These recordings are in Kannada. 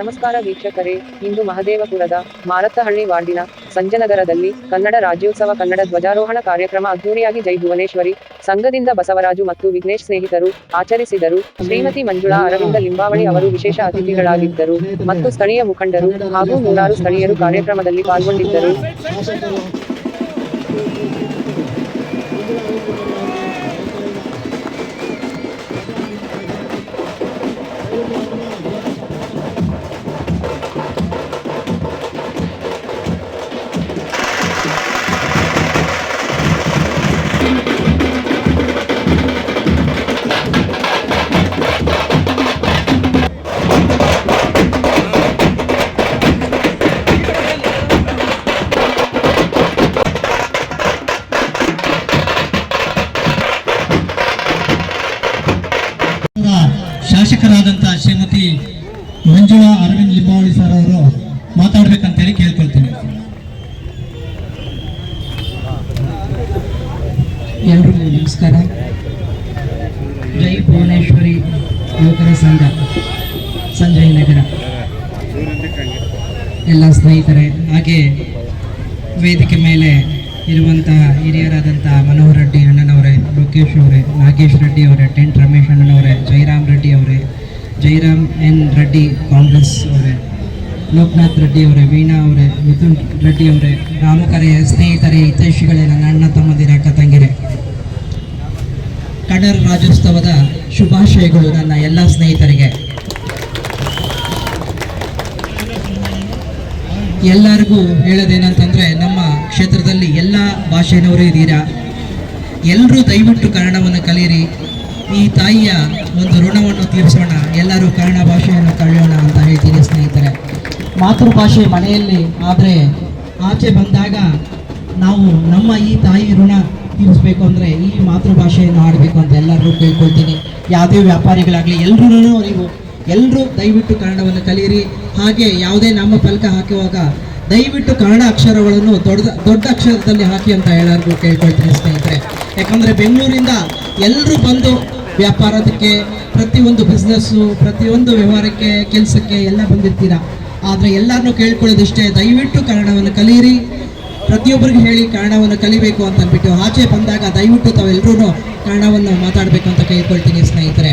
ನಮಸ್ಕಾರ ವೀಕ್ಷಕರೇ, ಇಂದು ಮಹದೇವಪುರದ ಮಾರತ್ತಹಳ್ಳಿ ವಾರ್ಡಿನ ಸಂಜನಗರದಲ್ಲಿ ಕನ್ನಡ ರಾಜ್ಯೋತ್ಸವ ಕನ್ನಡ ಧ್ವಜಾರೋಹಣ ಕಾರ್ಯಕ್ರಮ ಅದ್ದೂರಿಯಾಗಿ ಜೈ ಭುವನೇಶ್ವರಿ ಸಂಘದಿಂದ ಬಸವರಾಜು ಮತ್ತು ವಿಘ್ನೇಶ್ ಸ್ನೇಹಿತರು ಆಚರಿಸಿದರು. ಶ್ರೀಮತಿ ಮಂಜುಳಾ ಅರವಿಂದ ಲಿಂಬಾವಳಿ ಅವರು ವಿಶೇಷ ಅತಿಥಿಗಳಾಗಿದ್ದರು ಮತ್ತು ಸ್ಥಳೀಯ ಮುಖಂಡರು ಹಾಗೂ ನೂರಾರು ಸ್ಥಳೀಯರು ಕಾರ್ಯಕ್ರಮದಲ್ಲಿ ಪಾಲ್ಗೊಂಡಿದ್ದರು. ಶಾಸಕರಾದಂಥ ಶ್ರೀಮತಿ ಮಂಜುಳಾ ಅರವಿಂದ್ ಲಿಂಬಾವಳಿ ಸರ್ ಅವರು ಮಾತಾಡ್ಬೇಕಂತೇಳಿ ಕೇಳ್ಕೊಳ್ತೀನಿ. ಎಲ್ರಿಗೂ ನಮಸ್ಕಾರ. ಜೈ ಭುವನೇಶ್ವರಿ ಯುವಕರ ಸಂಘ, ಸಂಜಯ್ ನಗರ. ಎಲ್ಲ ಸ್ನೇಹಿತರೆ, ಹಾಗೆ ವೇದಿಕೆ ಮೇಲೆ ಇರುವಂತಹ ಹಿರಿಯರಾದಂತಹ ಮನೋಹರ್ ರೆಡ್ಡಿ ಅಣ್ಣನವರೇ, ಲೋಕೇಶ್ ಅವರೇ, ನಾಗೇಶ್ ರೆಡ್ಡಿ ಅವರೇ ಟೆಂಟ್ ರಮೇಶ್ ಜೈರಾಮ್ ಎನ್ ರೆಡ್ಡಿ, ಕಾಂಗ್ರೆಸ್ ಅವರೇ, ಲೋಕನಾಥ್ ರೆಡ್ಡಿ ಅವರೇ, ವೀಣಾ ಅವರೇ, ಮಿಥುನ್ ರೆಡ್ಡಿ ಅವರೇ ರಾಮಕರೆಯ ಸ್ನೇಹಿತರೇ, ಹಿತೈಷಿಗಳೇ, ನನ್ನ ಅಣ್ಣ, ತಮ್ಮದಿರ, ಅಕ್ಕ ತಂಗಿರೆ ಕಡರ್ ರಾಜ್ಯೋತ್ಸವದ ಶುಭಾಶಯಗಳು ನನ್ನ ಎಲ್ಲ ಸ್ನೇಹಿತರಿಗೆ. ಎಲ್ಲರಿಗೂ ಹೇಳೋದೇನಂತಂದರೆ, ನಮ್ಮ ಕ್ಷೇತ್ರದಲ್ಲಿ ಎಲ್ಲ ಭಾಷೆನವರು ಇದ್ದೀರಾ? ಎಲ್ಲರೂ ದಯವಿಟ್ಟು ಕನ್ನಡವನ್ನು ಕಲಿಯಿರಿ. ಈ ತಾಯಿಯ ಒಂದು ಋಣವನ್ನು ತೀರಿಸೋಣ. ಎಲ್ಲರೂ ಕನ್ನಡ ಭಾಷೆಯನ್ನು ಕಳೆಯೋಣ ಅಂತ ಹೇಳ್ತೀನಿ ಸ್ನೇಹಿತರೆ. ಮಾತೃಭಾಷೆ ಮನೆಯಲ್ಲಿ ಆದರೆ ಆಚೆ ಬಂದಾಗ ನಾವು ನಮ್ಮ ಈ ತಾಯಿ ಋಣ ತೀರಿಸ್ಬೇಕು ಅಂದರೆ ಈ ಮಾತೃಭಾಷೆಯನ್ನು ಆಡಬೇಕು ಅಂತ ಎಲ್ಲರೂ ಕೇಳ್ಕೊಳ್ತೀನಿ. ಯಾವುದೇ ವ್ಯಾಪಾರಿಗಳಾಗಲಿ ಎಲ್ಲರೂ ನೀವು ಎಲ್ಲರೂ ದಯವಿಟ್ಟು ಕನ್ನಡವನ್ನು ಕಲಿಯಿರಿ. ಹಾಗೆ ಯಾವುದೇ ನಾಮಫಲಕ ಹಾಕುವಾಗ ದಯವಿಟ್ಟು ಕನ್ನಡ ಅಕ್ಷರಗಳನ್ನು ದೊಡ್ಡ ದೊಡ್ಡ ಅಕ್ಷರದಲ್ಲಿ ಹಾಕಿ ಅಂತ ಎಲ್ಲರಿಗೂ ಕೇಳ್ಕೊಳ್ತೀನಿ ಸ್ನೇಹಿತರೆ. ಯಾಕಂದರೆ ಬೆಂಗಳೂರಿಂದ ಎಲ್ಲರೂ ಬಂದು ವ್ಯಾಪಾರದಕ್ಕೆ ಪ್ರತಿಯೊಂದು ಬಿಸ್ನೆಸ್ಸು ಪ್ರತಿಯೊಂದು ವ್ಯವಹಾರಕ್ಕೆ, ಕೆಲಸಕ್ಕೆ ಎಲ್ಲ ಬಂದಿರ್ತೀರಾ? ಆದರೆ ಎಲ್ಲರನ್ನೂ ಕೇಳ್ಕೊಳ್ಳೋದಿಷ್ಟೇ, ದಯವಿಟ್ಟು ಕನ್ನಡವನ್ನು ಕಲಿಯಿರಿ. ಪ್ರತಿಯೊಬ್ಬರಿಗೆ ಹೇಳಿ ಕನ್ನಡವನ್ನು ಕಲಿಬೇಕು ಅಂತ ಅಂದ್ಬಿಟ್ಟು ಆಚೆ ಬಂದಾಗ ದಯವಿಟ್ಟು ತಾವೆಲ್ಲರೂ ಕನ್ನಡವನ್ನು ಮಾತಾಡಬೇಕು ಅಂತ ಕೇಳ್ಕೊಳ್ತೀನಿ ಸ್ನೇಹಿತರೆ.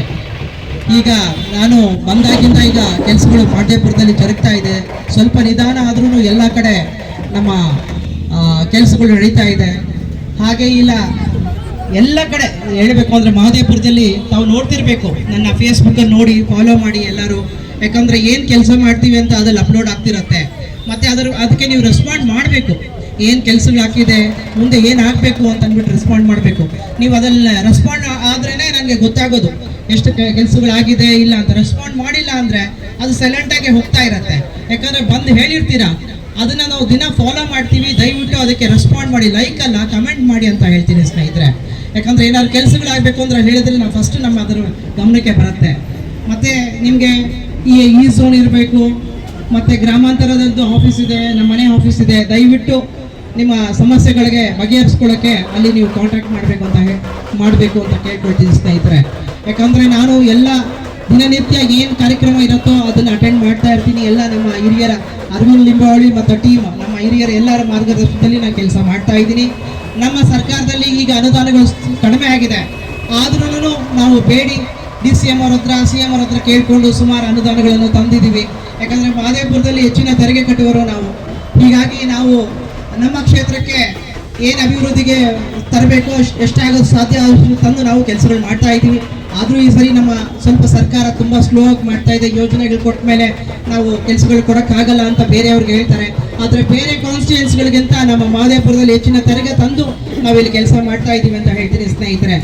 ಈಗ ನಾನು ಬಂದಾಗಿಂದ ಈಗ ಕೆಲಸಗಳು ಪಾಂಡ್ಯಪುರದಲ್ಲಿ ಜರುಗ್ತಾ ಇದೆ. ಸ್ವಲ್ಪ ನಿಧಾನ ಆದ್ರೂ ಎಲ್ಲ ಕಡೆ ನಮ್ಮ ಕೆಲಸಗಳು ನಡೀತಾ ಇದೆ. ಹಾಗೆ ಇಲ್ಲ ಎಲ್ಲ ಕಡೆ ಹೇಳಬೇಕು ಅಂದರೆ ಮಹದೇವಪುರದಲ್ಲಿ ತಾವು ನೋಡ್ತಿರ್ಬೇಕು. ನನ್ನ ಫೇಸ್ಬುಕ್ಕನ್ನು ನೋಡಿ ಫಾಲೋ ಮಾಡಿ ಎಲ್ಲರೂ. ಯಾಕಂದರೆ ಏನು ಕೆಲಸ ಮಾಡ್ತೀವಿ ಅಂತ ಅದ್ರಲ್ಲಿ ಅಪ್ಲೋಡ್ ಆಗ್ತಿರತ್ತೆ. ಮತ್ತು ಅದರ, ಅದಕ್ಕೆ ನೀವು ರೆಸ್ಪಾಂಡ್ ಮಾಡಬೇಕು. ಏನು ಕೆಲಸಗಳು ಹಾಕಿದೆ ಮುಂದೆ ಏನು ಆಗಬೇಕು ಅಂತ ಅಂದ್ಬಿಟ್ಟು ರೆಸ್ಪಾಂಡ್ ಮಾಡಬೇಕು. ನೀವು ಅದನ್ನ ರೆಸ್ಪಾಂಡ್ ಆದ್ರೇ ನನಗೆ ಗೊತ್ತಾಗೋದು. ಎಷ್ಟು ಕೆಲಸಗಳಾಗಿದೆ ಇಲ್ಲ ಅಂತ. ರೆಸ್ಪಾಂಡ್ ಮಾಡಿಲ್ಲ ಅಂದರೆ ಅದು ಸೈಲೆಂಟಾಗಿ ಹೋಗ್ತಾ ಇರತ್ತೆ. ಯಾಕಂದರೆ ಬಂದು ಹೇಳಿರ್ತೀರಾ, ಅದನ್ನು ನಾವು ದಿನ ಫಾಲೋ ಮಾಡ್ತೀವಿ. ದಯವಿಟ್ಟು ಅದಕ್ಕೆ ರೆಸ್ಪಾಂಡ್ ಮಾಡಿ ಲೈಕ್ ಅಲ್ಲ ಕಮೆಂಟ್ ಮಾಡಿ ಅಂತ ಹೇಳ್ತೀನಿ ಸ್ನೇಹಿತರೆ. ಯಾಕಂದ್ರೆ ಏನಾದ್ರು ಕೆಲಸಗಳಾಗಬೇಕು ಅಂದ್ರೆ ಹೇಳಿದ್ರೆ ನಾವು ಫಸ್ಟ್ ನಮ್ಮ ಅದರ ಗಮನಕ್ಕೆ ಬರುತ್ತೆ. ಮತ್ತೆ ನಿಮಗೆ ಈ ಈ ಝೋನ್ ಇರಬೇಕು, ಮತ್ತೆ ಗ್ರಾಮಾಂತರದದ್ದು ಆಫೀಸ್ ಇದೆ, ನಮ್ಮ ಮನೆ ಆಫೀಸ್ ಇದೆ. ದಯವಿಟ್ಟು ನಿಮ್ಮ ಸಮಸ್ಯೆಗಳಿಗೆ ಬಗೆಹರಿಸ್ಕೊಳ್ಳೋಕ್ಕೆ ಅಲ್ಲಿ ನೀವು ಕಾಂಟ್ಯಾಕ್ಟ್ ಮಾಡಬೇಕು ಅಂತ ಮಾಡಬೇಕು ಅಂತ ಕೇಳ್ಕೊಳ್ತೀನಿ ಸ್ನೇಹಿತರೆ. ಯಾಕಂದ್ರೆ ನಾನು ಎಲ್ಲ ದಿನನಿತ್ಯ ಏನು ಕಾರ್ಯಕ್ರಮ ಇರುತ್ತೋ ಅದನ್ನು ಅಟೆಂಡ್ ಮಾಡ್ತಾ ಇರ್ತೀನಿ. ಎಲ್ಲ ನಮ್ಮ ಹಿರಿಯರ ಅರವಿಂದ್ ಲಿಂಬಾವಳಿ ಮತ್ತು ಟೀಮ್ ನಮ್ಮ ಹಿರಿಯರ ಎಲ್ಲರ ಮಾರ್ಗದರ್ಶನದಲ್ಲಿ ನಾನು ಕೆಲಸ ಮಾಡ್ತಾ ಇದ್ದೀನಿ. ನಮ್ಮ ಸರ್ಕಾರದಲ್ಲಿ ಈಗ ಅನುದಾನಗಳು ಕಡಿಮೆ ಆಗಿದೆ. ಆದ್ರೂ ನಾವು ಬೇಡಿ. ಡಿ ಸಿ ಎಂ ಅವ್ರ ಹತ್ರ, ಸಿ ಎಂ ಅವ್ರ ಹತ್ರ ಕೇಳಿಕೊಂಡು ಸುಮಾರು ಅನುದಾನಗಳನ್ನು ತಂದಿದ್ದೀವಿ. ಯಾಕಂದರೆ ಮಹದೇವಪುರದಲ್ಲಿ ಹೆಚ್ಚಿನ ತೆರಿಗೆ ಕಟ್ಟುವರು ನಾವು. ಹೀಗಾಗಿ ನಾವು ನಮ್ಮ ಕ್ಷೇತ್ರಕ್ಕೆ ಏನು ಅಭಿವೃದ್ಧಿಗೆ ತರಬೇಕು ಎಷ್ಟಾಗೋದು ಸಾಧ್ಯ ಅಷ್ಟು ತಂದು ನಾವು ಕೆಲಸಗಳು ಮಾಡ್ತಾ ಇದ್ದೀವಿ. ಆದರೂ ಈ ಸರಿ ನಮ್ಮ ಸ್ವಲ್ಪ ಸರ್ಕಾರ ತುಂಬ ಸ್ಲೋ ಆಗಿ ಮಾಡ್ತಾ ಇದೆ. ಯೋಜನೆಗಳು ಕೊಟ್ಟ ಮೇಲೆ ನಾವು ಕೆಲಸಗಳು ಕೊಡೋಕ್ಕಾಗಲ್ಲ ಅಂತ ಬೇರೆಯವ್ರಿಗೆ ಹೇಳ್ತಾರೆ. ಆದರೆ ಬೇರೆ ಕಾನ್ಸ್ಟಿಟ್ಯೂನ್ಸ್ಗಳಿಗಿಂತ ನಮ್ಮ ಮಾದೇಪುರದಲ್ಲಿ ಹೆಚ್ಚಿನ ತೆರಿಗೆ ತಂದು ನಾವು ಇಲ್ಲಿ ಕೆಲಸ ಮಾಡ್ತಾ ಇದ್ದೀವಿ ಅಂತ ಹೇಳ್ತೀನಿ ಸ್ನೇಹಿತರೆ.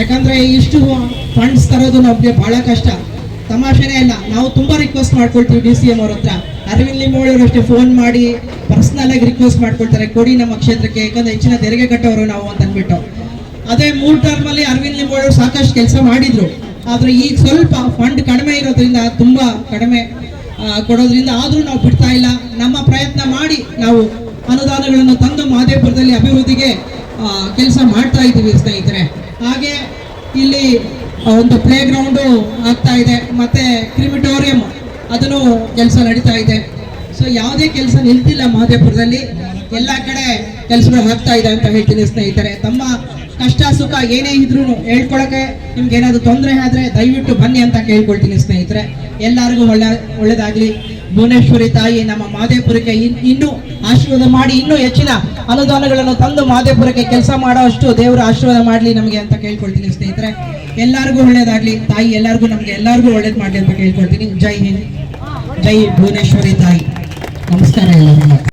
ಯಾಕಂದರೆ ಇಷ್ಟು ಫಂಡ್ಸ್ ತರೋದು ನಮಗೆ ಭಾಳ ಕಷ್ಟ. ತಮಾಷೆನೇ ಇಲ್ಲ ನಾವು ತುಂಬ ರಿಕ್ವೆಸ್ಟ್ ಮಾಡ್ಕೊಳ್ತೀವಿ ಡಿ ಸಿ ಎಂ ಅವ್ರ ಹತ್ರ. ಅರವಿಂದ್ ಲಿಂಬೋಳಿ ಅವರು ಅಷ್ಟೇ ಫೋನ್ ಮಾಡಿ ಪರ್ಸ್ನಲ್ ಆಗಿ ರಿಕ್ವೆಸ್ಟ್ ಮಾಡ್ಕೊಳ್ತಾರೆ. ಕೊಡಿ ನಮ್ಮ ಕ್ಷೇತ್ರಕ್ಕೆ, ಯಾಕಂದ್ರೆ ಹೆಚ್ಚಿನ ತೆರಿಗೆ ಕಟ್ಟೋರು ನಾವು ಅಂತ ಅಂದ್ಬಿಟ್ಟು ಅದೇ ಮೂರು ಟರ್ಮ್ ಅಲ್ಲಿ ಅರವಿಂದ್ ಲಿಂಬೋಳ್ ಸಾಕಷ್ಟು ಕೆಲಸ ಮಾಡಿದ್ರು. ಆದ್ರೆ ಈಗ ಸ್ವಲ್ಪ ಫಂಡ್ ಕಡಿಮೆ ಇರೋದ್ರಿಂದ ತುಂಬಾ ಕಡಿಮೆ ಕೊಡೋದ್ರಿಂದ ಆದ್ರೂ ನಾವು ಬಿಡ್ತಾ ಇಲ್ಲ. ನಮ್ಮ ಪ್ರಯತ್ನ ಮಾಡಿ ನಾವು ಅನುದಾನಗಳನ್ನು ತಂದು ಮಹದೇಪುರದಲ್ಲಿ ಅಭಿವೃದ್ಧಿಗೆ ಕೆಲಸ ಮಾಡ್ತಾ ಇದ್ದೀವಿ ಸ್ನೇಹಿತರೆ. ಹಾಗೆ ಇಲ್ಲಿ ಒಂದು ಪ್ಲೇ ಗ್ರೌಂಡ್ ಆಗ್ತಾ ಇದೆ. ಮತ್ತೆ ಕ್ರಿಮಿಟೋರಿಯಂ ಅದನ್ನು ಕೆಲಸ ನಡೀತಾ ಇದೆ. ಸೊ ಯಾವುದೇ ಕೆಲಸ ನಿಲ್ತಿಲ್ಲ ಮಹದೇಪುರದಲ್ಲಿ ಎಲ್ಲ ಕಡೆ ಕೆಲಸಗಳು ಆಗ್ತಾ ಇದೆ ಅಂತ ಹೇಳ್ತೀನಿ ಸ್ನೇಹಿತರೆ. ತಮ್ಮ ಕಷ್ಟ ಸುಖ ಏನೇ ಇದ್ರೂ ಹೇಳ್ಕೊಳಕ್ಕೆ ನಿಮ್ಗೆ ಏನಾದ್ರು ತೊಂದರೆ ಆದ್ರೆ ದಯವಿಟ್ಟು ಬನ್ನಿ ಅಂತ ಕೇಳ್ಕೊಳ್ತೀನಿ ಸ್ನೇಹಿತರೆ. ಎಲ್ಲರಿಗೂ ಒಳ್ಳೆ, ಒಳ್ಳೇದಾಗ್ಲಿ. ಭುವನೇಶ್ವರಿ ತಾಯಿ ನಮ್ಮ ಮಾದೇಪುರಕ್ಕೆ ಇನ್ನು ಆಶೀರ್ವಾದ ಮಾಡಿ ಇನ್ನೂ ಹೆಚ್ಚಿನ ಅನುದಾನಗಳನ್ನು ತಂದು ಮಾದೇಪುರಕ್ಕೆ ಕೆಲಸ ಮಾಡೋ ಅಷ್ಟು ದೇವರು ಆಶೀರ್ವಾದ ಮಾಡಲಿ ನಮಗೆ ಅಂತ ಕೇಳ್ಕೊಳ್ತೀನಿ ಸ್ನೇಹಿತರೆ. ಎಲ್ಲರಿಗೂ ಒಳ್ಳೇದಾಗ್ಲಿ. ತಾಯಿ ಎಲ್ಲರಿಗೂ, ನಮಗೆ ಎಲ್ಲರಿಗೂ ಒಳ್ಳೇದು ಮಾಡಲಿ ಅಂತ ಕೇಳ್ಕೊಳ್ತೀನಿ. ಜೈ ಹಿಂದ್. ಜೈ ಭುವನೇಶ್ವರಿ ತಾಯಿ. ನಮಸ್ಕಾರ ಎಲ್ಲರಿಗೂ.